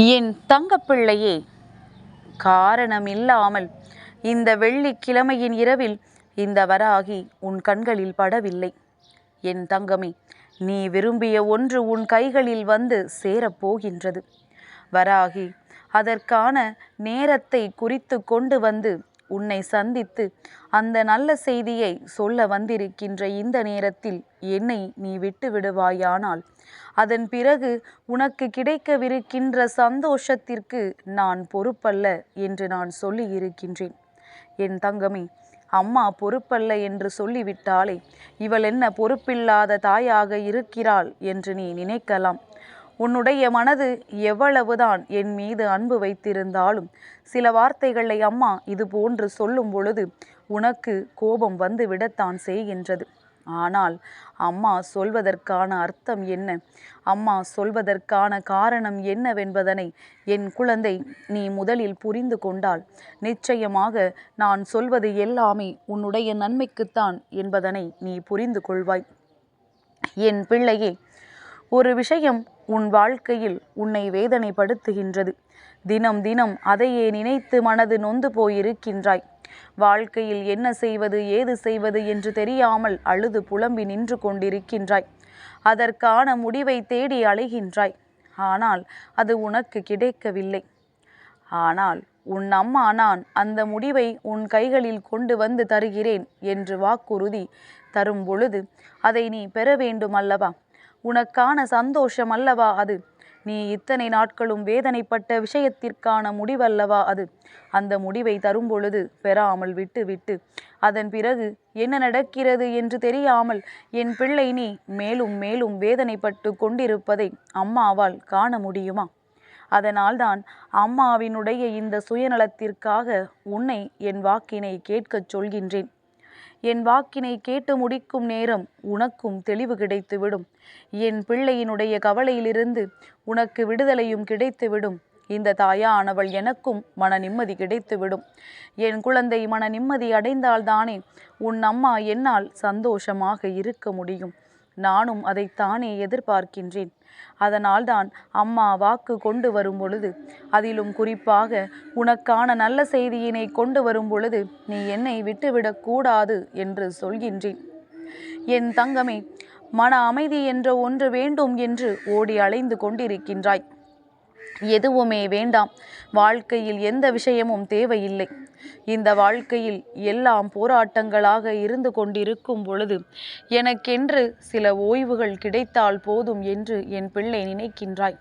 என் தங்கப்பிள்ளையே காரணமில்லாமல் இந்த வெள்ளிக்கிழமையின் இரவில் இந்த வராகி உன் கண்களில் படவில்லை. என் தங்கமே நீ விரும்பிய ஒன்று உன் கைகளில் வந்து சேரப்போகின்றது. வராகி அதற்கான நேரத்தை குறித்து கொண்டு வந்து உன்னை சந்தித்து அந்த நல்ல செய்தியை சொல்ல வந்திருக்கின்ற இந்த நேரத்தில் என்னை நீ விட்டு விடுவாயானால் அதன் பிறகு உனக்கு கிடைக்கவிருக்கின்ற சந்தோஷத்திற்கு நான் பொறுப்பல்ல என்று நான் சொல்லி இருக்கின்றேன் என் தங்கமே அம்மா பொறுப்பல்ல என்று சொல்லிவிட்டாலே இவள் என்ன பொறுப்பில்லாத தாயாக இருக்கிறாள் என்று நீ நினைக்கலாம். உன்னுடைய மனது எவ்வளவுதான் என் மீது அன்பு வைத்திருந்தாலும் சில வார்த்தைகளை அம்மா இது போன்று சொல்லும் பொழுது உனக்கு கோபம் வந்து விடத்தான் செய்கின்றது. ஆனால் அம்மா சொல்வதற்கான அர்த்தம் என்ன? அம்மா சொல்வதற்கான காரணம் என்னவென்பதனை என் குழந்தை நீ முதலில் புரிந்து கொண்டால் நிச்சயமாக நான் சொல்வது எல்லாமே உன்னுடைய நன்மைக்குத்தான் என்பதனை நீ புரிந்து கொள்வாய். என் பிள்ளையே ஒரு விஷயம் உன் வாழ்க்கையில் உன்னை வேதனைப்படுத்துகின்றது. தினம் தினம் அதையே நினைத்து மனது நொந்து போயிருக்கின்றாய். வாழ்க்கையில் என்ன செய்வது ஏது செய்வது என்று தெரியாமல் அழுது புலம்பி நின்று கொண்டிருக்கின்றாய். அதற்கான முடிவை தேடி அலைகின்றாய் ஆனால் அது உனக்கு கிடைக்கவில்லை. ஆனால் உன் அம்மா நான் அந்த முடிவை உன் கைகளில் கொண்டு வந்து தருகிறேன் என்று வாக்குறுதி தரும் பொழுது அதை நீ பெற வேண்டும் அல்லவா உனக்கான சந்தோஷம் அல்லவா அது? நீ இத்தனை நாட்களும் வேதனைப்பட்ட விஷயத்திற்கான முடிவல்லவா அது? அந்த முடிவை தரும்பொழுது பெறாமல் விட்டு விட்டு அதன் பிறகு என்ன நடக்கிறது என்று தெரியாமல் என் பிள்ளை நீ மேலும் மேலும் வேதனைப்பட்டு கொண்டிருப்பதை அம்மாவால் காண முடியுமா? அதனால்தான் அம்மாவினுடைய இந்த சுயநலத்திற்காக உன்னை என் வாக்கினை கேட்கச் சொல்கின்றேன். என் வாக்கினை கேட்டு முடிக்கும் நேரம் உனக்கும் தெளிவு கிடைத்துவிடும். என் பிள்ளையினுடைய கவலையிலிருந்து உனக்கு விடுதலையும் கிடைத்துவிடும். இந்த தாயானவள் எனக்கும் மன நிம்மதி கிடைத்துவிடும். என் குழந்தை மன நிம்மதி அடைந்தால்தானே உன் அம்மா என்னால் சந்தோஷமாக இருக்க முடியும். நானும் அதைத்தானே எதிர்பார்க்கின்றேன். அதனால்தான் அம்மா வாக்கு கொண்டு வரும் பொழுது அதிலும் குறிப்பாக உனக்கான நல்ல செய்தியினை கொண்டு வரும் பொழுது நீ என்னை விட்டுவிடக்கூடாது என்று சொல்கின்றேன். என் தங்கமே மன அமைதி என்ற ஒன்று வேண்டும் என்று ஓடி அலைந்து கொண்டிருக்கின்றாய். எதுவுமே வேண்டாம். வாழ்க்கையில் எந்த விஷயமும் தேவையில்லை. இந்த வாழ்க்கையில் எல்லாம் போராட்டங்களாக இருந்து கொண்டிருக்கும் பொழுது எனக்கென்று சில ஓய்வுகள் கிடைத்தால் போதும் என்று என் பிள்ளை நினைக்கின்றாய்.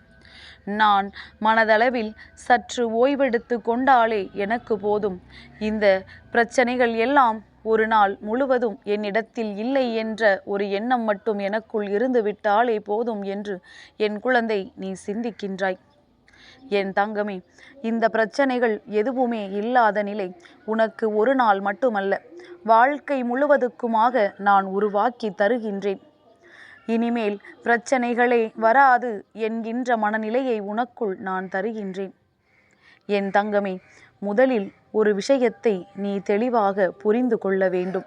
நான் மனதளவில் சற்று ஓய்வெடுத்து கொண்டாலே எனக்கு போதும். இந்த பிரச்சனைகள் எல்லாம் ஒரு நாள் முழுவதும் என்னிடத்தில் இல்லை என்ற ஒரு எண்ணம் மட்டும் எனக்குள் இருந்து விட்டாலே போதும் என்று என் குழந்தை நீ சிந்திக்கின்றாய். என் தங்கமே இந்த பிரச்சனைகள் எதுவுமே இல்லாத நிலை உனக்கு ஒரு நாள் மட்டுமல்ல. வாழ்க்கை முழுவதுக்குமாக நான் உருவாக்கி தருகின்றேன். இனிமேல் பிரச்சனைகளே வராது என்கின்ற மனநிலையை உனக்குள் நான் தருகின்றேன். என் தங்கமே முதலில் ஒரு விஷயத்தை நீ தெளிவாக புரிந்து கொள்ள வேண்டும்.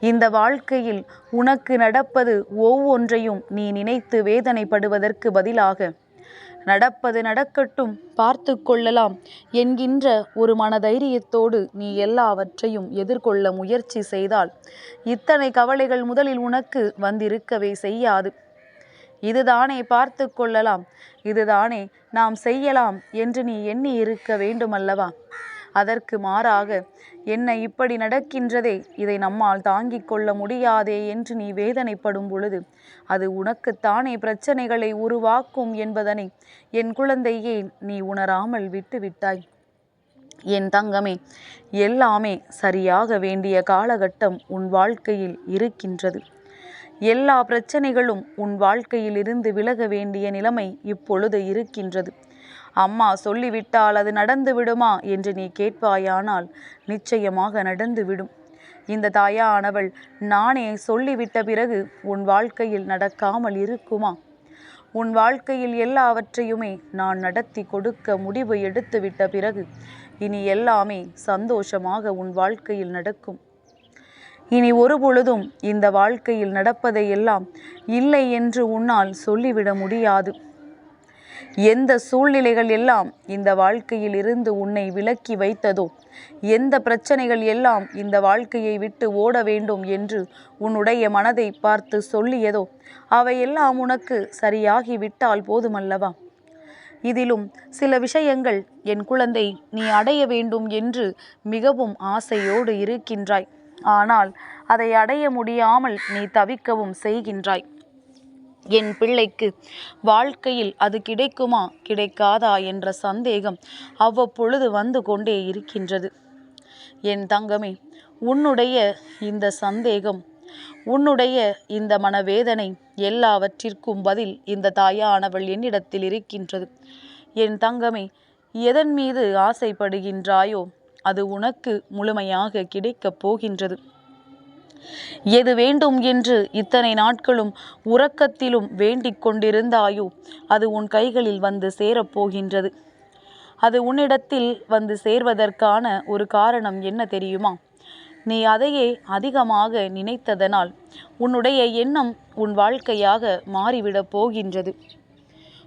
இந்த வாழ்க்கையில் உனக்கு நடப்பது ஒவ்வொன்றையும் நீ நினைத்து வேதனைப்படுவதற்கு பதிலாக நடப்பது நடக்கட்டும். பார்த்து கொள்ளலாம். என்கின்ற ஒரு மனதைரியத்தோடு நீ எல்லாவற்றையும் எதிர்கொள்ள முயற்சி செய்தால் இத்தனை கவலைகள் முதலில் உனக்கு வந்திருக்கவே செய்யாது. இதுதானே பார்த்து கொள்ளலாம். இதுதானே நாம் செய்யலாம் என்று நீ எண்ணி இருக்க வேண்டுமல்லவா? அதற்கு மாறாக என்ன இப்படி நடக்கின்றதே? இதை நம்மால் தாங்கிக் கொள்ள முடியாதே என்று நீ வேதனைப்படும் பொழுது அது உனக்குத்தானே பிரச்சனைகளை உருவாக்கும் என்பதனை என் குழந்தையே நீ உணராமல் விட்டுவிட்டாய் என் தங்கமே எல்லாமே சரியாக வேண்டிய காலகட்டம் உன் வாழ்க்கையில் இருக்கின்றது. எல்லா பிரச்சனைகளும் உன் வாழ்க்கையில் இருந்து விலக வேண்டிய நிலைமை இப்பொழுது இருக்கின்றது. அம்மா சொல்லிவிட்டால் அது நடந்து விடுமா என்று நீ கேட்பாயானால் நிச்சயமாக நடந்துவிடும். இந்த தாயானவள் நானே சொல்லிவிட்ட பிறகு உன் வாழ்க்கையில் நடக்காமல் இருக்குமா? உன் வாழ்க்கையில் எல்லாவற்றையுமே நான் நடத்தி கொடுக்க முடிவு எடுத்துவிட்ட பிறகு இனி எல்லாமே சந்தோஷமாக உன் வாழ்க்கையில் நடக்கும். இனி ஒரு பொழுதும் இந்த வாழ்க்கையில் நடப்பதை எல்லாம் இல்லை என்று உன்னால் சொல்லிவிட முடியாது. எந்த சூழ்நிலைகள் எல்லாம் இந்த வாழ்க்கையில் இருந்து உன்னை விலக்கி வைத்ததோ? எந்த பிரச்சனைகள் எல்லாம் இந்த வாழ்க்கையை விட்டு ஓட வேண்டும் என்று உன்னுடைய மனதை பார்த்து சொல்லியதோ? அவையெல்லாம் உனக்கு சரியாகி விட்டால் போதுமல்லவா? இதிலும் சில விஷயங்கள் என் குழந்தை நீ அடைய வேண்டும் என்று மிகவும் ஆசையோடு இருக்கின்றாய். ஆனால் அதை அடைய முடியாமல் நீ தவிக்கவும் செய்கின்றாய். என் பிள்ளைக்கு. வாழ்க்கையில் அது கிடைக்குமா? கிடைக்காதா? என்ற சந்தேகம் அவ்வப்பொழுது வந்து கொண்டே இருக்கின்றது. என் தங்கமே உன்னுடைய இந்த சந்தேகம் உன்னுடைய இந்த மனவேதனை எல்லாவற்றிற்கும் பதில் இந்த தாயானவள் என்னிடத்தில் இருக்கின்றது. என் தங்கமே எதன் மீது ஆசைப்படுகின்றாயோ அது உனக்கு முழுமையாக கிடைக்கப் போகின்றது. எது வேண்டும் என்று இத்தனை நாட்களும் உறக்கத்திலும் வேண்டிக் கொண்டிருந்தாயோ அது உன் கைகளில் வந்து சேரப்போகின்றது அது உன்னிடத்தில் வந்து சேர்வதற்கான ஒரு காரணம் என்ன தெரியுமா? நீ அதையே அதிகமாக நினைத்ததனால் உன்னுடைய எண்ணம் உன் வாழ்க்கையாக மாறிவிடப் போகின்றது.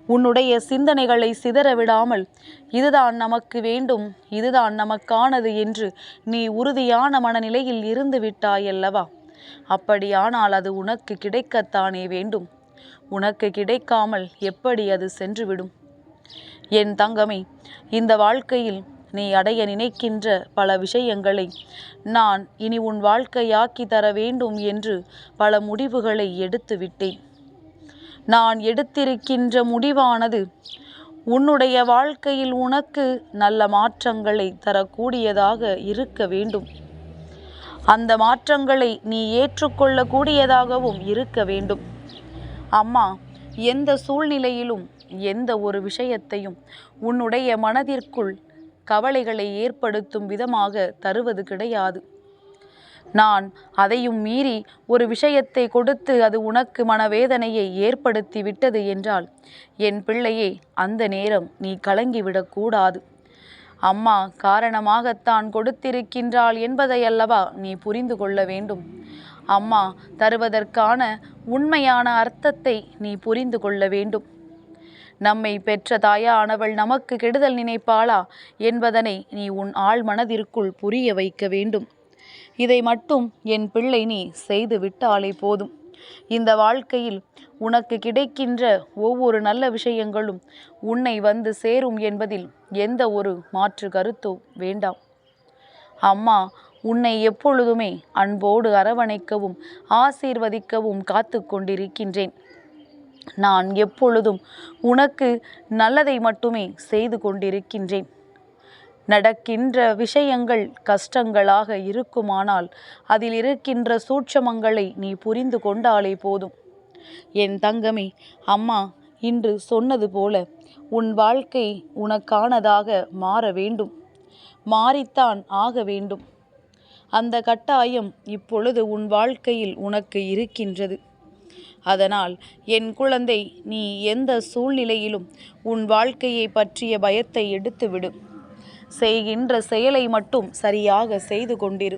உன்னுடைய சிந்தனைகளை சிதற விடாமல் இதுதான் நமக்கு வேண்டும் இதுதான் நமக்கானது என்று நீ உறுதியான மனநிலையில் இருந்து விட்டாயல்லவா அப்படியானால் அது உனக்கு கிடைக்கத்தானே வேண்டும்? உனக்கு கிடைக்காமல் எப்படி அது சென்றுவிடும்? என் தங்கமே இந்த வாழ்க்கையில் நீ அடைய நினைக்கின்ற பல விஷயங்களை நான் இனி உன் வாழ்க்கையாக்கி தர வேண்டும் என்று பல முடிவுகளை எடுத்து விட்டேன். நான் எடுத்திருக்கின்ற முடிவானது. உன்னுடைய வாழ்க்கையில் உனக்கு நல்ல மாற்றங்களை தரக்கூடியதாக இருக்க வேண்டும். அந்த மாற்றங்களை நீ ஏற்றுக்கொள்ளக்கூடியதாகவும் இருக்க வேண்டும். அம்மா எந்த சூழ்நிலையிலும் எந்த ஒரு விஷயத்தையும் உன்னுடைய மனதிற்குள் கவலைகளை ஏற்படுத்தும் விதமாக தருவது கிடையாது. நான் அதையும் மீறி ஒரு விஷயத்தை கொடுத்து அது உனக்கு மனவேதனையை ஏற்படுத்தி விட்டது என்றால் என் பிள்ளையே அந்த நேரம் நீ கலங்கிவிடக்கூடாது அம்மா காரணமாகத்தான் கொடுத்திருக்கின்றாள் என்பதையல்லவா நீ புரிந்து கொள்ள வேண்டும். அம்மா தருவதற்கான உண்மையான அர்த்தத்தை நீ புரிந்து கொள்ள வேண்டும். நம்மை பெற்ற தாயானவள் நமக்கு கெடுதல் நினைப்பாளா என்பதனை நீ உன் ஆள் மனதிற்குள் புரிய வைக்க வேண்டும். இதை மட்டும் என் பிள்ளை நீ செய்து விட்டாலே போதும். இந்த வாழ்க்கையில் உனக்கு கிடைக்கின்ற ஒவ்வொரு நல்ல விஷயங்களும் உன்னை வந்து சேரும் என்பதில் எந்த ஒரு மாற்று கருத்தோ வேண்டாம். அம்மா உன்னை எப்பொழுதுமே அன்போடு அரவணைக்கவும் ஆசீர்வதிக்கவும் காத்து கொண்டிருக்கின்றேன். நான் எப்பொழுதும் உனக்கு நல்லதை மட்டுமே செய்து கொண்டிருக்கின்றேன். நடக்கின்ற விஷயங்கள் கஷ்டங்களாக இருக்குமானால் அதில் இருக்கின்ற சூட்சமங்களை நீ புரிந்து கொண்டாலே போதும். என் தங்கமே அம்மா இன்று சொன்னது போல உன் வாழ்க்கை உனக்கானதாக மாற வேண்டும். மாறித்தான் ஆக வேண்டும். அந்த கட்டாயம் இப்பொழுது உன் வாழ்க்கையில் உனக்கு இருக்கின்றது. அதனால் என் குழந்தை நீ எந்த சூழ்நிலையிலும் உன் வாழ்க்கையை பற்றிய பயத்தை எடுத்துவிடும் செய்கின்ற செயலை மட்டும் சரியாக செய்து கொண்டிரு.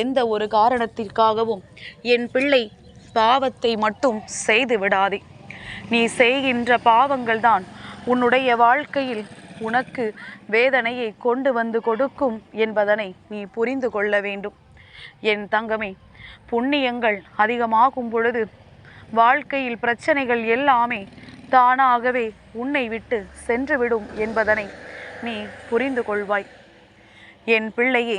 எந்த ஒரு காரணத்திற்காகவும் என் பிள்ளை பாவத்தை மட்டும் செய்து விடாதே. நீ செய்கின்ற பாவங்கள் தான் உன்னுடைய வாழ்க்கையில் உனக்கு வேதனையை கொண்டு வந்து கொடுக்கும் என்பதனை நீ புரிந்து கொள்ள வேண்டும். என் தங்கமே புண்ணியங்கள் அதிகமாகும் பொழுது வாழ்க்கையில் பிரச்சனைகள் எல்லாமே தானாகவே உன்னை விட்டு சென்றுவிடும் என்பதனை நீ புரிந்து கொள்வாய். என் பிள்ளையே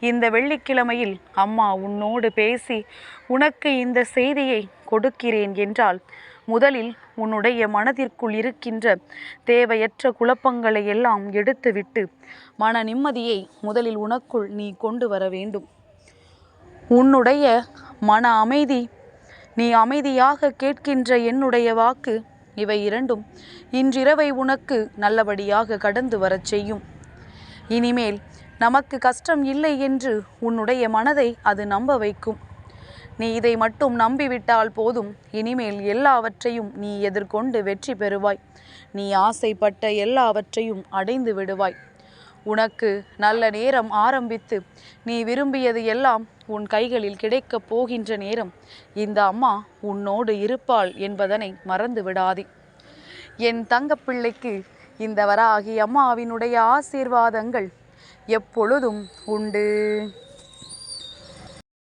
இந்த வெள்ளிக்கிழமையில் அம்மா உன்னோடு பேசி உனக்கு இந்த செய்தியை கொடுக்கிறேன் என்றால் முதலில் உன்னுடைய மனதிற்குள் இருக்கின்ற தேவையற்ற குழப்பங்களை எல்லாம் எடுத்துவிட்டு மன நிம்மதியை முதலில் உனக்குள் நீ கொண்டு வர வேண்டும். உன்னுடைய மன அமைதி நீ அமைதியாக கேட்கின்ற என்னுடைய வாக்கு இவை இரண்டும் இன்றிரவை உனக்கு நல்லபடியாக கடந்து வரச் செய்யும். இனிமேல் நமக்கு கஷ்டம் இல்லை என்று உன்னுடைய மனதை அது நம்ப வைக்கும். நீ இதை மட்டும் நம்பிவிட்டால் போதும். இனிமேல் எல்லாவற்றையும் நீ எதிர்கொண்டு வெற்றி பெறுவாய். நீ ஆசைப்பட்ட எல்லாவற்றையும் அடைந்து விடுவாய். உனக்கு நல்ல நேரம் ஆரம்பித்து நீ விரும்பியது எல்லாம் உன் கைகளில் கிடைக்கப் போகின்ற நேரம். இந்த அம்மா உன்னோடு இருப்பாள் என்பதனை மறந்து விடாதே என் தங்கப்பிள்ளைக்கு இந்த வராகி அம்மாவினுடைய ஆசீர்வாதங்கள் எப்பொழுதும் உண்டு.